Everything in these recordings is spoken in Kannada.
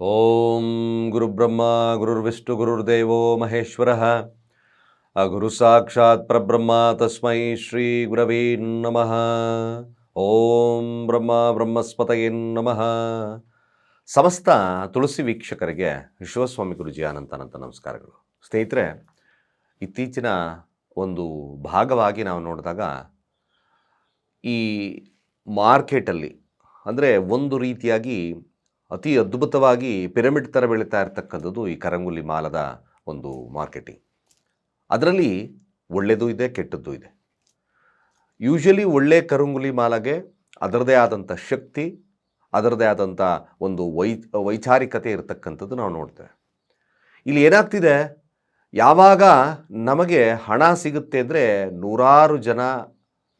ಓಂ ಗುರುಬ್ರಹ್ಮ ಗುರುರ್ವಿಷ್ಣು ಗುರುರ್ದೇವೋ ಮಹೇಶ್ವರ ಗುರು ಸಾಕ್ಷಾತ್ ಪರಬ್ರಹ್ಮ ತಸ್ಮೈ ಶ್ರೀ ಗುರವೇ ನಮಃ ಓಂ ಬ್ರಹ್ಮ ಬ್ರಹ್ಮಸ್ಪತಯೇ ನಮಃ ಸಮಸ್ತ ತುಳಸಿ ವೀಕ್ಷಕರಿಗೆ ವಿಶ್ವಸ್ವಾಮಿ ಗುರುಜಿ ಅನಂತ ನಮಸ್ಕಾರಗಳು. ಸ್ನೇಹಿತರೆ, ಇತ್ತೀಚಿನ ಒಂದು ಭಾಗವಾಗಿ ನಾವು ನೋಡಿದಾಗ ಈ ಮಾರ್ಕೆಟಲ್ಲಿ, ಅಂದರೆ ಒಂದು ರೀತಿಯಾಗಿ ಅತಿ ಅದ್ಭುತವಾಗಿ ಪಿರಮಿಡ್ ಥರ ಬೆಳೀತಾ ಇರ್ತಕ್ಕಂಥದ್ದು ಈ ಕರಂಗುಲಿ ಮಾಲದ ಒಂದು ಮಾರ್ಕೆಟಿಂಗ್. ಅದರಲ್ಲಿ ಒಳ್ಳೆಯದು ಇದೆ, ಕೆಟ್ಟದ್ದು ಇದೆ. ಯೂಶಲಿ ಒಳ್ಳೆ ಕರಂಗುಲಿ ಮಾಲಗೆ ಅದರದೇ ಆದಂಥ ಶಕ್ತಿ, ಅದರದೇ ಆದಂಥ ಒಂದು ವೈ, ವೈಚಾರಿಕತೆ ಇರತಕ್ಕಂಥದ್ದು ನಾವು ನೋಡ್ತೇವೆ. ಇಲ್ಲಿ ಏನಾಗ್ತಿದೆ? ಯಾವಾಗ ನಮಗೆ ಹಣ ಸಿಗುತ್ತೆ ಅಂದರೆ ನೂರಾರು ಜನ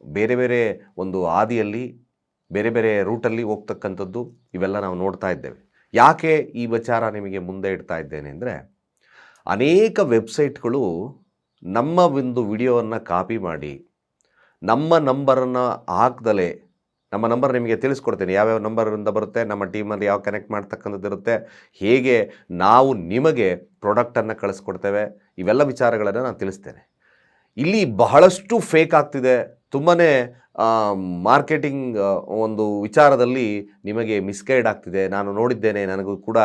ಬೇರೆ ಬೇರೆ ಒಂದು ಹಾದಿಯಲ್ಲಿ ಬೇರೆ ಬೇರೆ ರೂಟಲ್ಲಿ ಹೋಗ್ತಕ್ಕಂಥದ್ದು ಇವೆಲ್ಲ ನಾವು ನೋಡ್ತಾ ಇದ್ದೇವೆ. ಯಾಕೆ ಈ ವಿಚಾರ ನಿಮಗೆ ಮುಂದೆ ಇಡ್ತಾ ಇದ್ದೇನೆ ಅಂದರೆ, ಅನೇಕ ವೆಬ್ಸೈಟ್ಗಳು ನಮ್ಮ ಒಂದು ವಿಡಿಯೋವನ್ನು ಕಾಪಿ ಮಾಡಿ, ನಮ್ಮ ನಂಬರನ್ನು ಹಾಕ್ದಲೇ, ನಮ್ಮ ನಂಬರ್ ನಿಮಗೆ ತಿಳಿಸ್ಕೊಡ್ತೇನೆ. ಯಾವ್ಯಾವ ನಂಬರಿಂದ ಬರುತ್ತೆ, ನಮ್ಮ ಟೀಮಲ್ಲಿ ಯಾವ ಕನೆಕ್ಟ್ ಮಾಡ್ತಕ್ಕಂಥದ್ದು ಇರುತ್ತೆ, ಹೇಗೆ ನಾವು ನಿಮಗೆ ಪ್ರಾಡಕ್ಟನ್ನು ಕಳಿಸ್ಕೊಡ್ತೇವೆ, ಇವೆಲ್ಲ ವಿಚಾರಗಳನ್ನು ನಾನು ತಿಳಿಸ್ತೇನೆ. ಇಲ್ಲಿ ಬಹಳಷ್ಟು ಫೇಕ್ ಆಗ್ತಿದೆ. ತುಂಬಾ ಮಾರ್ಕೆಟಿಂಗ್ ಒಂದು ವಿಚಾರದಲ್ಲಿ ನಿಮಗೆ ಮಿಸ್ಗೈಡ್ ಆಗ್ತಿದೆ. ನಾನು ನೋಡಿದ್ದೇನೆ, ನನಗೂ ಕೂಡ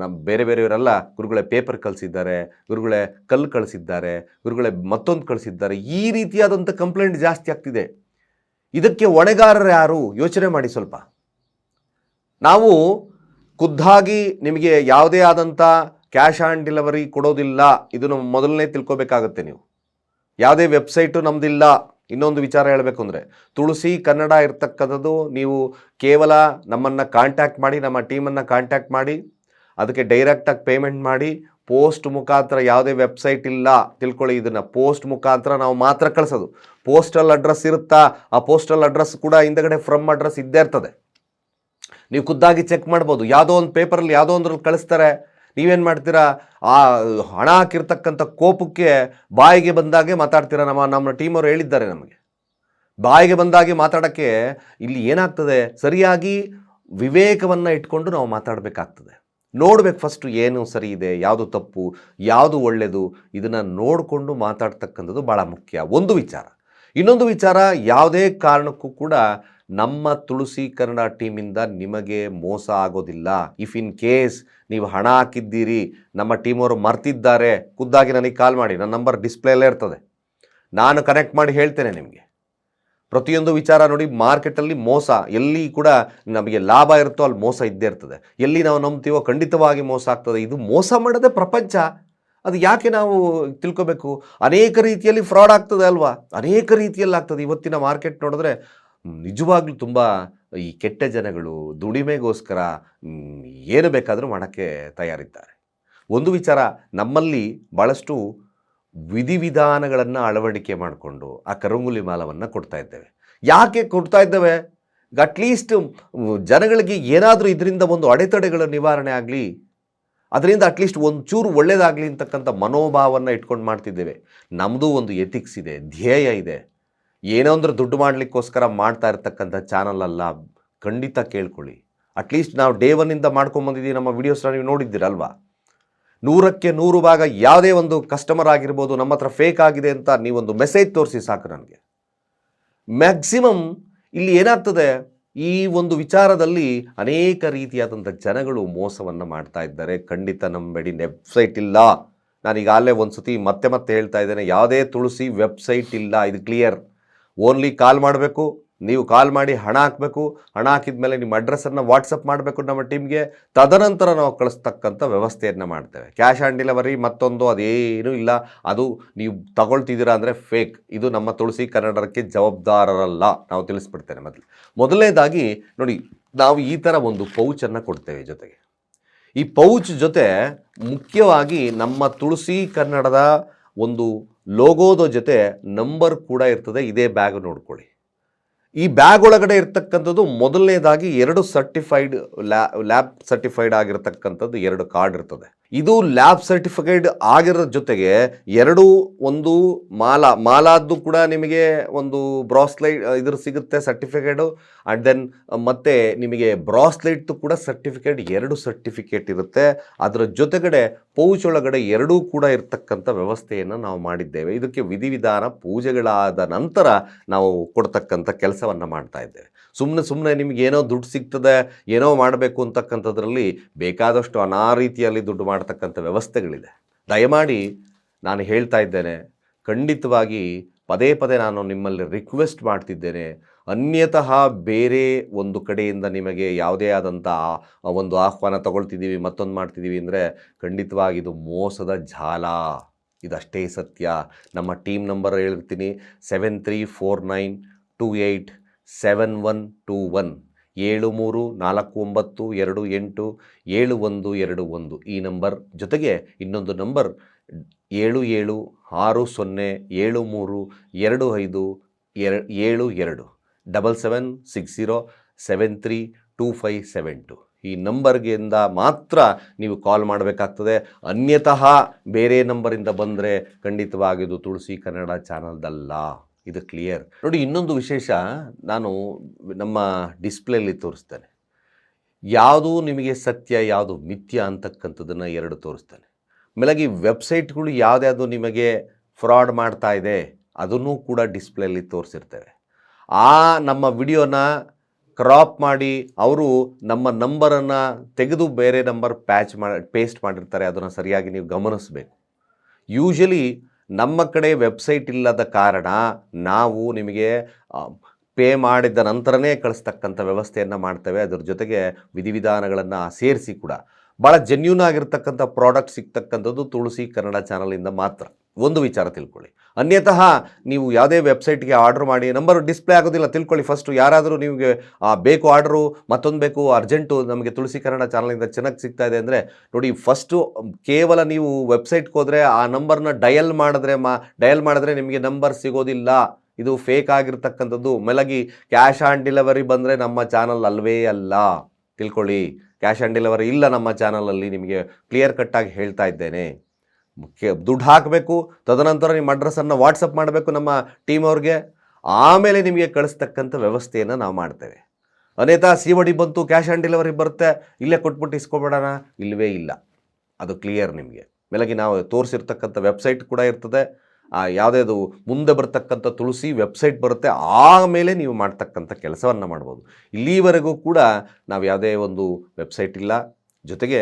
ನಮ್ಮ ಬೇರೆ ಬೇರೆಯವರೆಲ್ಲ ಗುರುಗಳೇ ಪೇಪರ್ ಕಳಿಸಿದ್ದಾರೆ, ಗುರುಗಳೇ ಕಲ್ಲು ಕಳಿಸಿದ್ದಾರೆ, ಗುರುಗಳೇ ಮತ್ತೊಂದು ಕಳಿಸಿದ್ದಾರೆ. ಈ ರೀತಿಯಾದಂಥ ಕಂಪ್ಲೇಂಟ್ ಜಾಸ್ತಿ ಆಗ್ತಿದೆ. ಇದಕ್ಕೆ ಹೊಣೆಗಾರರು ಯಾರು? ಯೋಚನೆ ಮಾಡಿ ಸ್ವಲ್ಪ. ನಾವು ಖುದ್ದಾಗಿ ನಿಮಗೆ ಯಾವುದೇ ಆದಂಥ ಕ್ಯಾಶ್ ಆನ್ ಡೆಲಿವರಿ ಕೊಡೋದಿಲ್ಲ. ಇದನ್ನು ಮೊದಲನೇ ತಿಳ್ಕೊಬೇಕಾಗತ್ತೆ ನೀವು. ಯಾವುದೇ ವೆಬ್ಸೈಟು ನಮ್ಮದಿಲ್ಲ ಇನ್ನೊಂದು ವಿಚಾರ ಹೇಳಬೇಕು ಅಂದರೆ ತುಳಸಿ, ಕನ್ನಡ ಇರ್ತಕ್ಕಂಥದ್ದು ನೀವು ಕೇವಲ ನಮ್ಮನ್ನು ಕಾಂಟ್ಯಾಕ್ಟ್ ಮಾಡಿ, ನಮ್ಮ ಟೀಮನ್ನು ಕಾಂಟ್ಯಾಕ್ಟ್ ಮಾಡಿ, ಅದಕ್ಕೆ ಡೈರೆಕ್ಟಾಗಿ ಪೇಮೆಂಟ್ ಮಾಡಿ ಪೋಸ್ಟ್ ಮುಖಾಂತರ ಯಾವುದೇ ವೆಬ್ಸೈಟ್ ಇಲ್ಲ, ತಿಳ್ಕೊಳ್ಳಿ ಇದನ್ನು. ಪೋಸ್ಟ್ ಮುಖಾಂತರ ನಾವು ಮಾತ್ರ ಕಳಿಸೋದು. ಪೋಸ್ಟಲ್ ಅಡ್ರೆಸ್ ಇರುತ್ತಾ? ಆ ಪೋಸ್ಟಲ್ ಅಡ್ರೆಸ್ ಕೂಡ ಹಿಂದಗಡೆ ಫ್ರಮ್ ಅಡ್ರೆಸ್ ಇದ್ದೇ ಇರ್ತದೆ. ನೀವು ಖುದ್ದಾಗಿ ಚೆಕ್ ಮಾಡ್ಬೋದು. ಯಾವುದೋ ಒಂದು ಪೇಪರಲ್ಲಿ ಯಾವುದೋ ಒಂದ್ರಲ್ಲಿ ಕಳಿಸ್ತಾರೆ. ನೀವೇನು ಮಾಡ್ತೀರಾ? ಆ, ಹಣ ಹಾಕಿರ್ತಕ್ಕಂಥ ಕೋಪಕ್ಕೆ ಬಾಯಿಗೆ ಬಂದಾಗೆ ಮಾತಾಡ್ತೀರಾ? ನಮ್ಮ ನಮ್ಮ ಟೀಮವ್ರು ಹೇಳಿದ್ದಾರೆ ನಮಗೆ. ಬಾಯಿಗೆ ಬಂದಾಗೆ ಮಾತಾಡೋಕ್ಕೆ ಇಲ್ಲಿ ಏನಾಗ್ತದೆ? ಸರಿಯಾಗಿ ವಿವೇಕವನ್ನು ಇಟ್ಕೊಂಡು ನಾವು ಮಾತಾಡಬೇಕಾಗ್ತದೆ. ನೋಡ್ಬೇಕು ಫಸ್ಟು ಏನು ಸರಿ ಇದೆ, ಯಾವುದು ತಪ್ಪು, ಯಾವುದು ಒಳ್ಳೆಯದು ಇದನ್ನು ನೋಡಿಕೊಂಡು ಮಾತಾಡ್ತಕ್ಕಂಥದ್ದು ಭಾಳ ಮುಖ್ಯ. ಒಂದು ವಿಚಾರ. ಇನ್ನೊಂದು ವಿಚಾರ, ಯಾವುದೇ ಕಾರಣಕ್ಕೂ ಕೂಡ ನಮ್ಮ ತುಳಸಿ ಕನ್ನಡ ಟೀಮಿಂದ ನಿಮಗೆ ಮೋಸ ಆಗೋದಿಲ್ಲ. ಇಫ್ ಇನ್ ಕೇಸ್ ನೀವು ಹಣ ಹಾಕಿದ್ದೀರಿ, ನಮ್ಮ ಟೀಮವರು ಮರ್ತಿದ್ದಾರೆ, ಖುದ್ದಾಗಿ ನನಗೆ ಕಾಲ್ ಮಾಡಿ. ನನ್ನ ನಂಬರ್ ಡಿಸ್ಪ್ಲೇಲೇ ಇರ್ತದೆ. ನಾನು ಕನೆಕ್ಟ್ ಮಾಡಿ ಹೇಳ್ತೇನೆ ನಿಮಗೆ. ಪ್ರತಿಯೊಂದು ವಿಚಾರ ನೋಡಿ ಮಾರ್ಕೆಟಲ್ಲಿ ಮೋಸ, ಎಲ್ಲಿ ಕೂಡ ನಮಗೆ ಲಾಭ ಇರುತ್ತೋ ಅಲ್ಲಿ ಮೋಸ ಇದ್ದೇ ಇರ್ತದೆ. ಎಲ್ಲಿ ನಾವು ನಂಬ್ತೀವೋ ಖಂಡಿತವಾಗಿ ಮೋಸ ಆಗ್ತದೆ. ಇದು ಮೋಸ ಮಾಡದೆ ಪ್ರಪಂಚ. ಅದು ಯಾಕೆ ನಾವು ತಿಳ್ಕೊಬೇಕು? ಅನೇಕ ರೀತಿಯಲ್ಲಿ ಫ್ರಾಡ್ ಆಗ್ತದೆ ಅಲ್ವಾ? ಅನೇಕ ರೀತಿಯಲ್ಲಿ ಆಗ್ತದೆ. ಇವತ್ತಿನ ಮಾರ್ಕೆಟ್ ನೋಡಿದ್ರೆ ನಿಜವಾಗ್ಲೂ ತುಂಬ ಈ ಕೆಟ್ಟ ಜನಗಳು ದುಡಿಮೆಗೋಸ್ಕರ ಏನು ಬೇಕಾದರೂ ಮಾಡೋಕ್ಕೆ ತಯಾರಿದ್ದಾರೆ. ಒಂದು ವಿಚಾರ, ನಮ್ಮಲ್ಲಿ ಭಾಳಷ್ಟು ವಿಧಿವಿಧಾನಗಳನ್ನು ಅಳವಡಿಕೆ ಮಾಡಿಕೊಂಡು ಆ ಕರಂಗುಲಿ ಮಾಲವನ್ನು ಕೊಡ್ತಾ ಇದ್ದೇವೆ. ಯಾಕೆ ಕೊಡ್ತಾ ಇದ್ದೇವೆ? ಅಟ್ಲೀಸ್ಟ್ ಜನಗಳಿಗೆ ಏನಾದರೂ ಇದರಿಂದ ಒಂದು ಅಡೆತಡೆಗಳ ನಿವಾರಣೆ ಆಗಲಿ, ಅದರಿಂದ ಅಟ್ಲೀಸ್ಟ್ ಒಂದು ಚೂರು ಒಳ್ಳೇದಾಗಲಿ ಅಂತಕ್ಕಂಥ ಮನೋಭಾವವನ್ನು ಇಟ್ಕೊಂಡು ಮಾಡ್ತಿದ್ದೇವೆ. ನಮ್ಮದು ಒಂದು ಎಥಿಕ್ಸ್ ಇದೆ, ಧ್ಯೇಯ ಇದೆ. ಏನೋ ಅಂದ್ರೆ ದುಡ್ಡು ಮಾಡಲಿಕ್ಕೋಸ್ಕರ ಮಾಡ್ತಾ ಇರ್ತಕ್ಕಂಥ ಚಾನಲ್ ಅಲ್ಲ, ಖಂಡಿತ ಕೇಳ್ಕೊಳ್ಳಿ. ಅಟ್ಲೀಸ್ಟ್ ನಾವು ಡೇ ಒನ್ನಿಂದ ಮಾಡ್ಕೊಂಬಂದಿದ್ದೀವಿ ನಮ್ಮ ವೀಡಿಯೋಸ್ನ ನೀವು ನೋಡಿದ್ದೀರಲ್ವಾ? ನೂರಕ್ಕೆ ನೂರು ಭಾಗ ಯಾವುದೇ ಒಂದು ಕಸ್ಟಮರ್ ಆಗಿರ್ಬೋದು, ನಮ್ಮ ಹತ್ರ ಫೇಕ್ ಆಗಿದೆ ಅಂತ ನೀವೊಂದು ಮೆಸೇಜ್ ತೋರಿಸಿ ಸಾಕು ನನಗೆ. ಮ್ಯಾಕ್ಸಿಮಮ್ ಇಲ್ಲಿ ಏನಾಗ್ತದೆ, ಈ ಒಂದು ವಿಚಾರದಲ್ಲಿ ಅನೇಕ ರೀತಿಯಾದಂಥ ಜನಗಳು ಮೋಸವನ್ನು ಮಾಡ್ತಾ ಇದ್ದಾರೆ. ಖಂಡಿತ ನಂಬೇಡಿ ವೆಬ್ಸೈಟ್ ಇಲ್ಲ. ನಾನೀಗ ಅಲ್ಲೇ ಒಂದು ಸತಿ ಮತ್ತೆ ಮತ್ತೆ ಹೇಳ್ತಾ ಇದ್ದೇನೆ, ಯಾವುದೇ ತುಳಸಿ ವೆಬ್ಸೈಟ್ ಇಲ್ಲ, ಇದು ಕ್ಲಿಯರ್ ಓನ್ಲಿ ಕಾಲ್ ಮಾಡಬೇಕು, ನೀವು ಕಾಲ್ ಮಾಡಿ ಹಣ ಹಾಕಬೇಕು, ಹಣ ಹಾಕಿದ ಮೇಲೆ ನಿಮ್ಮ ಅಡ್ರೆಸ್ಸನ್ನು ವಾಟ್ಸಪ್ ಮಾಡಬೇಕು ನಮ್ಮ ಟೀಮ್ಗೆ ತದನಂತರ ನಾವು ಕಳಿಸ್ತಕ್ಕಂಥ ವ್ಯವಸ್ಥೆಯನ್ನು ಮಾಡ್ತೇವೆ. ಕ್ಯಾಶ್ ಆನ್ ಡೆಲಿವರಿ ಮತ್ತೊಂದು ಅದೇನೂ ಇಲ್ಲ. ಅದು ನೀವು ತಗೊಳ್ತಿದ್ದೀರಾ ಅಂದರೆ ಫೇಕ್ ಇದು ನಮ್ಮ ತುಳಸಿ ಕನ್ನಡಕ್ಕೆ ಜವಾಬ್ದಾರರಲ್ಲ. ನಾವು ತಿಳಿಸ್ಬಿಡ್ತೇನೆ ಮೊದಲು. ಮೊದಲನೇದಾಗಿ ನೋಡಿ, ನಾವು ಈ ಥರ ಒಂದು ಪೌಚನ್ನು ಕೊಡ್ತೇವೆ ಜೊತೆಗೆ. ಈ ಪೌಚ್ ಜೊತೆ ಮುಖ್ಯವಾಗಿ ನಮ್ಮ ತುಳಸಿ ಕನ್ನಡದ ಒಂದು ಲೋಗೋದ ಜೊತೆ ನಂಬರ್ ಕೂಡ ಇರ್ತದೆ, ಇದೇ ಬ್ಯಾಗ್ ನೋಡ್ಕೊಳ್ಳಿ. ಈ ಬ್ಯಾಗ್ ಒಳಗಡೆ ಇರ್ತಕ್ಕಂಥದ್ದು ಮೊದಲನೇದಾಗಿ ಎರಡು ಸರ್ಟಿಫೈಡ್ ಲ್ಯಾ ಲ್ಯಾಬ್ ಸರ್ಟಿಫೈಡ್ ಆಗಿರ್ತಕ್ಕಂಥದ್ದು ಎರಡು ಕಾರ್ಡ್ ಇರ್ತದೆ. ಇದು ಲ್ಯಾಬ್ ಸರ್ಟಿಫಿಕೇಟ್ ಆಗಿರೋ ಜೊತೆಗೆ ಎರಡು ಒಂದು ಮಾಲಾ, ಮಾಲಾದ್ದು ಕೂಡ ನಿಮಗೆ ಒಂದು ಬ್ರಾಸ್ಲೈಟ್ ಇದ್ರ ಸಿಗುತ್ತೆ ಸರ್ಟಿಫಿಕೇಟು. ಆ್ಯಂಡ್ ದೆನ್ ಮತ್ತೆ ನಿಮಗೆ ಬ್ರಾಸ್ಲೈಟ್ದು ಕೂಡ ಸರ್ಟಿಫಿಕೇಟ್, ಎರಡು ಸರ್ಟಿಫಿಕೇಟ್ ಇರುತ್ತೆ. ಅದರ ಜೊತೆಗಡೆ ಪೌಚ್ ಒಳಗಡೆ ಎರಡೂ ಕೂಡ ಇರತಕ್ಕಂಥ ವ್ಯವಸ್ಥೆಯನ್ನು ನಾವು ಮಾಡಿದ್ದೇವೆ. ಇದಕ್ಕೆ ವಿಧಿವಿಧಾನ, ಪೂಜೆಗಳಾದ ನಂತರ ನಾವು ಕೊಡ್ತಕ್ಕಂಥ ಕೆಲಸವನ್ನು ಮಾಡ್ತಾ ಇದ್ದೇವೆ. ಸುಮ್ಮನೆ ಸುಮ್ಮನೆ ನಿಮ್ಗೆ ಏನೋ ದುಡ್ಡು ಸಿಗ್ತದೆ, ಏನೋ ಮಾಡಬೇಕು ಅಂತಕ್ಕಂಥದ್ರಲ್ಲಿ ಬೇಕಾದಷ್ಟು ಅನಾ ರೀತಿಯಲ್ಲಿ ದುಡ್ಡು ಮಾಡ್ತಕ್ಕಂಥ ವ್ಯವಸ್ಥೆಗಳಿದೆ. ದಯಮಾಡಿ ನಾನು ಹೇಳ್ತಾ ಇದ್ದೇನೆ, ಖಂಡಿತವಾಗಿ ಪದೇ ಪದೇ ನಾನು ನಿಮ್ಮಲ್ಲಿ ರಿಕ್ವೆಸ್ಟ್ ಮಾಡ್ತಿದ್ದೇನೆ, ಅನ್ಯತಃ ಬೇರೆ ಒಂದು ಕಡೆಯಿಂದ ನಿಮಗೆ ಯಾವುದೇ ಆದಂಥ ಒಂದು ಆಹ್ವಾನ ತಗೊಳ್ತಿದ್ದೀವಿ, ಮತ್ತೊಂದು ಮಾಡ್ತಿದ್ದೀವಿ ಅಂದರೆ ಖಂಡಿತವಾಗಿ ಇದು ಮೋಸದ ಜಾಲ. ಇದಷ್ಟೇ ಸತ್ಯ. ನಮ್ಮ ಟೀಮ್ ನಂಬರ್ ಹೇಳಿರ್ತೀನಿ seven three four nine two eight seven one two one, ಏಳು ಮೂರು ನಾಲ್ಕು ಒಂಬತ್ತು ಎರಡು ಎಂಟು, ಏಳು ಒಂದು ಎರಡು ಒಂದು. ಈ ನಂಬರ್ ಜೊತೆಗೆ ಇನ್ನೊಂದು ನಂಬರ್, ಏಳು ಏಳು ಆರು ಸೊನ್ನೆ ಏಳು ಮೂರು ಎರಡು ಐದು ಎರ, ಏಳು ಎರಡು. Double seven six zero seven three two five seven two. ಈ ನಂಬರ್ಗಿಂದ ಮಾತ್ರ ನೀವು ಕಾಲ್ ಮಾಡಬೇಕಾಗ್ತದೆ. ಅನ್ಯತಃ ಬೇರೆ ನಂಬರಿಂದ ಬಂದರೆ ಖಂಡಿತವಾಗಿದ್ದು ತುಳಸಿ ಕನ್ನಡ ಚಾನಲ್ದಲ್ಲ. ಇದು ಕ್ಲಿಯರ್ ನೋಡಿ, ಇನ್ನೊಂದು ವಿಶೇಷ ನಾನು ನಮ್ಮ ಡಿಸ್ಪ್ಲೇಲಿ ತೋರಿಸ್ತೇನೆ. ಯಾವುದು ನಿಮಗೆ ಸತ್ಯ, ಯಾವುದು ಮಿಥ್ಯ ಅಂತಕ್ಕಂಥದ್ದನ್ನು ಎರಡು ತೋರಿಸ್ತೇನೆ. ಮೇಲಾಗಿ ವೆಬ್ಸೈಟ್ಗಳು ಯಾವುದ್ಯಾವುದು ನಿಮಗೆ ಫ್ರಾಡ್ ಮಾಡ್ತಾ ಇದೆ, ಅದನ್ನು ಕೂಡ ಡಿಸ್ಪ್ಲೇಲಿ ತೋರಿಸಿರ್ತೇವೆ. ಆ ನಮ್ಮ ವಿಡಿಯೋನ ಕ್ರಾಪ್ ಮಾಡಿ ಅವರು ನಮ್ಮ ನಂಬರನ್ನು ತೆಗೆದು ಬೇರೆ ನಂಬರ್ ಪ್ಯಾಚ್ ಮಾಡಿ ಪೇಸ್ಟ್ ಮಾಡಿರ್ತಾರೆ, ಅದನ್ನು ಸರಿಯಾಗಿ ನೀವು ಗಮನಿಸಬೇಕು. ಯೂಶಲಿ ನಮ್ಮ ಕಡೆ ವೆಬ್ಸೈಟ್ ಇಲ್ಲದ ಕಾರಣ ನಾವು ನಿಮಗೆ ಪೇ ಮಾಡಿದ ನಂತರನೇ ಕಳಿಸ್ತಕ್ಕಂಥ ವ್ಯವಸ್ಥೆಯನ್ನು ಮಾಡ್ತೇವೆ. ಅದರ ಜೊತೆಗೆ ವಿಧಿವಿಧಾನಗಳನ್ನು ಸೇರಿಸಿ ಕೂಡ. ಭಾಳ ಜೆನ್ಯೂನ್ ಆಗಿರ್ತಕ್ಕಂಥ ಪ್ರಾಡಕ್ಟ್ ಸಿಗ್ತಕ್ಕಂಥದ್ದು ತುಳಸಿ ಕನ್ನಡ ಚಾನಲಿಂದ ಮಾತ್ರ. ಒಂದು ವಿಚಾರ ತಿಳ್ಕೊಳ್ಳಿ. ಅನ್ಯತಃ ನೀವು ಯಾವುದೇ ವೆಬ್ಸೈಟ್ಗೆ ಆರ್ಡರ್ ಮಾಡಿ, ನಂಬರ್ ಡಿಸ್ಪ್ಲೇ ಆಗೋದಿಲ್ಲ, ತಿಳ್ಕೊಳ್ಳಿ ಫಸ್ಟು. ಯಾರಾದರೂ ನಿಮಗೆ ಬೇಕು ಆರ್ಡ್ರು, ಮತ್ತೊಂದು ಬೇಕು ಅರ್ಜೆಂಟು, ನಮಗೆ ತುಳಸಿ ಕನ್ನಡ ಚಾನಲಿಂದ ಚೆನ್ನಾಗಿ ಸಿಗ್ತಾ ಇದೆ ಅಂದರೆ, ನೋಡಿ, ಫಸ್ಟು ಕೇವಲ ನೀವು ವೆಬ್ಸೈಟ್ಗೆ ಹೋದರೆ, ಆ ನಂಬರ್ನ ಡಯಲ್ ಮಾಡಿದ್ರೆ ಮಾ, ಡಯಲ್ ಮಾಡಿದ್ರೆ ನಿಮಗೆ ನಂಬರ್ ಸಿಗೋದಿಲ್ಲ. ಇದು ಫೇಕ್ ಆಗಿರ್ತಕ್ಕಂಥದ್ದು. ಮೇಲಾಗಿ, ಕ್ಯಾಶ್ ಆನ್ ಡೆಲಿವರಿ ಬಂದರೆ ನಮ್ಮ ಚಾನಲ್ ಅಲ್ವೇ ಅಲ್ಲ. ತಿಳ್ಕೊಳ್ಳಿ. ಕ್ಯಾಶ್ ಆನ್ ಡೆಲಿವರಿ ಇಲ್ಲ ನಮ್ಮ ಚಾನಲಲ್ಲಿ ನಿಮಗೆ ಕ್ಲಿಯರ್ ಕಟ್ಟಾಗಿ ಹೇಳ್ತಾ ಇದ್ದೇನೆ. ಮುಖ್ಯ ದುಡ್ಡು ಹಾಕಬೇಕು, ತದನಂತರ ನಿಮ್ಮ ಅಡ್ರೆಸ್ಸನ್ನು ವಾಟ್ಸಪ್ ಮಾಡಬೇಕು ನಮ್ಮ ಟೀಮ್ ಅವ್ರಿಗೆ. ಆಮೇಲೆ ನಿಮಗೆ ಕಳಿಸ್ತಕ್ಕಂಥ ವ್ಯವಸ್ಥೆಯನ್ನು ನಾವು ಮಾಡ್ತೇವೆ. ಅನೇತಾ ಸಿ ಒಡಿ ಬಂತು ಕ್ಯಾಶ್ ಆನ್ ಡೆಲಿವರಿ ಬರುತ್ತೆ, ಇಲ್ಲೇ ಕೊಟ್ಬಿಟ್ಟು ಇಸ್ಕೊಬೇಡಣ ಇಲ್ಲವೇ ಇಲ್ಲ. ಅದು ಕ್ಲಿಯರ್ ನಿಮಗೆ. ಮೇಲಾಗಿ ನಾವು ತೋರಿಸಿರ್ತಕ್ಕಂಥ ವೆಬ್ಸೈಟ್ ಕೂಡ ಇರ್ತದೆ. ಆ ಯಾವುದೇದು ಮುಂದೆ ಬರ್ತಕ್ಕಂಥ ತುಳಸಿ ವೆಬ್ಸೈಟ್ ಬರುತ್ತೆ, ಆಮೇಲೆ ನೀವು ಮಾಡ್ತಕ್ಕಂಥ ಕೆಲಸವನ್ನು ಮಾಡ್ಬೋದು. ಇಲ್ಲಿವರೆಗೂ ಕೂಡ ನಾವು ಯಾವುದೇ ಒಂದು ವೆಬ್ಸೈಟ್ ಇಲ್ಲ. ಜೊತೆಗೆ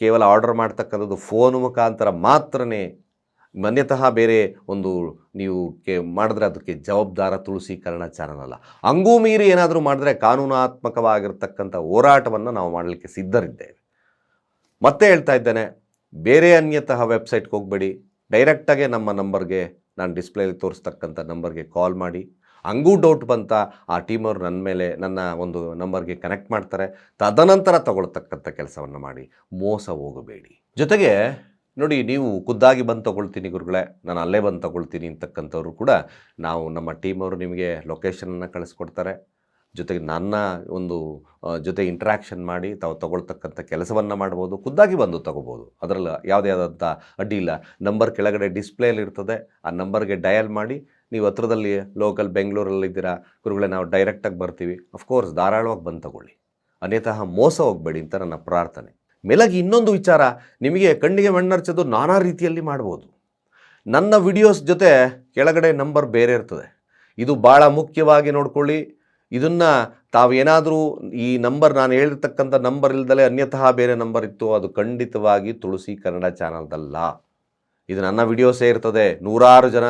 ಕೇವಲ ಆರ್ಡರ್ ಮಾಡ್ತಕ್ಕಂಥದ್ದು ಫೋನ್ ಮುಖಾಂತರ ಮಾತ್ರ ಮನ್ಯತಃ ಬೇರೆ ಒಂದು ನೀವು ಕೆ, ಮಾಡಿದ್ರೆ ಅದಕ್ಕೆ ಜವಾಬ್ದಾರ ತುಳಸಿ ಕನ್ನಡ ಚಾನಲ್ ಹಂಗೂ ಮೀರಿ ಏನಾದರೂ ಮಾಡಿದ್ರೆ ಕಾನೂನಾತ್ಮಕವಾಗಿರ್ತಕ್ಕಂಥ ಹೋರಾಟವನ್ನು ನಾವು ಮಾಡಲಿಕ್ಕೆ ಸಿದ್ಧರಿದ್ದೇವೆ. ಮತ್ತೆ ಹೇಳ್ತಾ ಇದ್ದೇನೆ, ಬೇರೆ ಅನ್ಯತಃ ವೆಬ್ಸೈಟ್ಗೆ ಹೋಗಬೇಡಿ. ಡೈರೆಕ್ಟಾಗೆ ನಮ್ಮ ನಂಬರ್ಗೆ ನಾನು ಡಿಸ್ಪ್ಲೇಲಿ ತೋರಿಸ್ತಕ್ಕಂಥ ನಂಬರ್ಗೆ ಕಾಲ್ ಮಾಡಿ. ಹಂಗೂ ಡೌಟ್ ಬಂತ, ಆ ಟೀಮವ್ರು ನನ್ನ ಮೇಲೆ ನನ್ನ ಒಂದು ನಂಬರ್ಗೆ ಕನೆಕ್ಟ್ ಮಾಡ್ತಾರೆ. ತದನಂತರ ತಗೊಳ್ತಕ್ಕಂಥ ಕೆಲಸವನ್ನು ಮಾಡಿ. ಮೋಸ ಹೋಗಬೇಡಿ. ಜೊತೆಗೆ ನೋಡಿ, ನೀವು ಖುದ್ದಾಗಿ ಬಂದು ತಗೊಳ್ತೀನಿ ಗುರುಗಳೇ, ನಾನು ಅಲ್ಲೇ ಬಂದು ತಗೊಳ್ತೀನಿ ಅಂತಕ್ಕಂಥವ್ರು ಕೂಡ ನಾವು ನಮ್ಮ ಟೀಮವರು ನಿಮಗೆ ಲೊಕೇಶನನ್ನು ಕಳಿಸ್ಕೊಡ್ತಾರೆ. ಜೊತೆಗೆ ನನ್ನ ಒಂದು ಜೊತೆ ಇಂಟ್ರ್ಯಾಕ್ಷನ್ ಮಾಡಿ ತಾವು ತಗೊಳ್ತಕ್ಕಂಥ ಕೆಲಸವನ್ನು ಮಾಡ್ಬೋದು, ಖುದ್ದಾಗಿ ಬಂದು ತಗೋಬೋದು. ಅದರಲ್ಲಿ ಯಾವುದೇ ಆದಂಥ ಅಡ್ಡಿ ಇಲ್ಲ. ನಂಬರ್ ಕೆಳಗಡೆ ಡಿಸ್ಪ್ಲೇಲಿ ಇರ್ತದೆ, ಆ ನಂಬರ್ಗೆ ಡಯಲ್ ಮಾಡಿ ನೀವು ಹತ್ರದಲ್ಲಿ ಲೋಕಲ್ ಬೆಂಗಳೂರಲ್ಲಿದ್ದೀರಾ, ಗುರುಗಳೇ ನಾವು ಡೈರೆಕ್ಟಾಗಿ ಬರ್ತೀವಿ. ಅಫ್ಕೋರ್ಸ್ ಧಾರಾಳವಾಗಿ ಬಂದು ತಗೊಳ್ಳಿ. ಅನ್ಯತಃ ಮೋಸ ಹೋಗಬೇಡಿ ಅಂತ ನನ್ನ ಪ್ರಾರ್ಥನೆ. ಮೇಲಾಗಿ ಇನ್ನೊಂದು ವಿಚಾರ, ನಿಮಗೆ ಕಣ್ಣಿಗೆ ಮಣ್ಣರ್ಚೋದು ನಾನಾ ರೀತಿಯಲ್ಲಿ ಮಾಡ್ಬೋದು. ನನ್ನ ವಿಡಿಯೋಸ್ ಜೊತೆ ಕೆಳಗಡೆ ನಂಬರ್ ಬೇರೆ ಇರ್ತದೆ. ಇದು ಭಾಳ ಮುಖ್ಯವಾಗಿ ನೋಡ್ಕೊಳ್ಳಿ. ಇದನ್ನು ತಾವೇನಾದರೂ ಈ ನಂಬರ್ ನಾನು ಹೇಳಿರ್ತಕ್ಕಂಥ ನಂಬರ್ ಇಲ್ದಲೇ ಅನ್ಯತಃ ಬೇರೆ ನಂಬರ್ ಇತ್ತು, ಅದು ಖಂಡಿತವಾಗಿ ತುಳಸಿ ಕನ್ನಡ ಚಾನಲ್ದಲ್ಲ ಇದು ನನ್ನ ವಿಡಿಯೋಸೇ ಇರ್ತದೆ. ನೂರಾರು ಜನ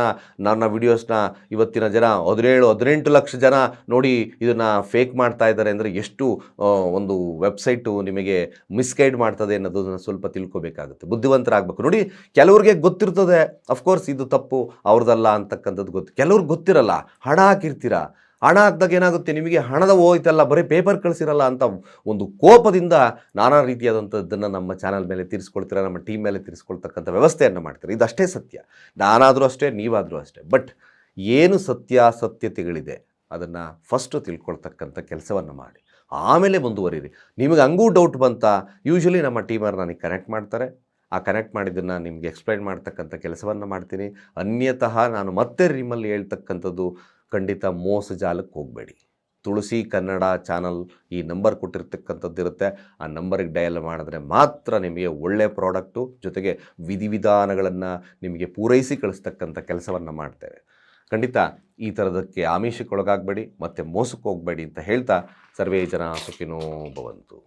ನನ್ನ ವಿಡಿಯೋಸ್ನ ಇವತ್ತಿನ ಜನ, ಹದಿನೇಳು, ಹದಿನೆಂಟು ಲಕ್ಷ ಜನ ನೋಡಿ ಇದನ್ನು ಫೇಕ್ ಮಾಡ್ತಾ ಇದ್ದಾರೆ ಅಂದರೆ ಎಷ್ಟು ಒಂದು ವೆಬ್ಸೈಟು ನಿಮಗೆ ಮಿಸ್ಗೈಡ್ ಮಾಡ್ತದೆ ಅನ್ನೋದನ್ನು ಸ್ವಲ್ಪ ತಿಳ್ಕೊಬೇಕಾಗುತ್ತೆ. ಬುದ್ಧಿವಂತರಾಗಬೇಕು. ನೋಡಿ, ಕೆಲವ್ರಿಗೆ ಗೊತ್ತಿರ್ತದೆ. ಅಫ್ಕೋರ್ಸ್ ಇದು ತಪ್ಪು ಅವ್ರದ್ದಲ್ಲ ಅಂತಕ್ಕಂಥದ್ದು ಗೊತ್ತು. ಕೆಲವ್ರಿಗೆ ಗೊತ್ತಿರಲ್ಲ. ಹಣ ಹಾಕಿರ್ತೀರ? ಹಣ ಹಾಕಿದಾಗ ಏನಾಗುತ್ತೆ? ನಿಮಗೆ ಹಣದ ಹೋಯ್ತಲ್ಲ, ಬರೀ ಪೇಪರ್ ಕಳಿಸಿರಲ್ಲ ಅಂತ ಒಂದು ಕೋಪದಿಂದ ನಾನಾ ರೀತಿಯಾದಂಥದ್ದನ್ನು ನಮ್ಮ ಚಾನಲ್ ಮೇಲೆ ತೀರಿಸ್ಕೊಳ್ತೀರ, ನಮ್ಮ ಟೀಮ್ ಮೇಲೆ ತೀರಿಸ್ಕೊಳ್ತಕ್ಕಂಥ ವ್ಯವಸ್ಥೆಯನ್ನು ಮಾಡ್ತೀರಿ? ಇದಷ್ಟೇ ಸತ್ಯ. ನಾನಾದರೂ ಅಷ್ಟೇ, ನೀವಾದರೂ ಅಷ್ಟೇ. ಬಟ್ ಏನು ಸತ್ಯಾಸತ್ಯತೆಗಳಿದೆ ಅದನ್ನು ಫಸ್ಟು ತಿಳ್ಕೊಳ್ತಕ್ಕಂಥ ಕೆಲಸವನ್ನು ಮಾಡಿ. ಆಮೇಲೆ ಮುಂದುವರಿರಿ. ನಿಮಗೆ ಹಂಗೂ ಡೌಟ್ ಬಂತ ಯೂಶ್ವಲಿ ನಮ್ಮ ಟೀಮರ್ ನನಗೆ ಕನೆಕ್ಟ್ ಮಾಡ್ತಾರೆ. ಆ ಕನೆಕ್ಟ್ ಮಾಡಿದ್ದನ್ನು ನಿಮಗೆ ಎಕ್ಸ್ಪ್ಲೈನ್ ಮಾಡ್ತಕ್ಕಂಥ ಕೆಲಸವನ್ನು ಮಾಡ್ತೀನಿ. ಅನ್ಯತಃ ನಾನು ಮತ್ತೆ ನಿಮ್ಮಲ್ಲಿ ಹೇಳ್ತಕ್ಕಂಥದ್ದು ಖಂಡಿತ ಮೋಸ ಜಾಲಕ್ಕೆ ಹೋಗಬೇಡಿ. ತುಳಸಿ ಕನ್ನಡ ಚಾನಲ್ ಈ ನಂಬರ್ ಕೊಟ್ಟಿರ್ತಕ್ಕಂಥದ್ದು ಇರುತ್ತೆ ಆ ನಂಬರಿಗೆ ಡಯಲ್ ಮಾಡಿದ್ರೆ ಮಾತ್ರ ನಿಮಗೆ ಒಳ್ಳೆಯ ಪ್ರಾಡಕ್ಟು ಜೊತೆಗೆ ವಿಧಿವಿಧಾನಗಳನ್ನು ನಿಮಗೆ ಪೂರೈಸಿ ಕಳಿಸ್ತಕ್ಕಂಥ ಕೆಲಸವನ್ನು ಮಾಡ್ತೇವೆ. ಖಂಡಿತ ಈ ಥರದಕ್ಕೆ ಆಮಿಷಕ್ಕೊಳಗಾಗಬೇಡಿ, ಮತ್ತು ಮೋಸಕ್ಕೆ ಹೋಗಬೇಡಿ ಅಂತ ಹೇಳ್ತಾ ಸರ್ವೇ ಜನ ಸುಖಿನೋ ಭವಂತು.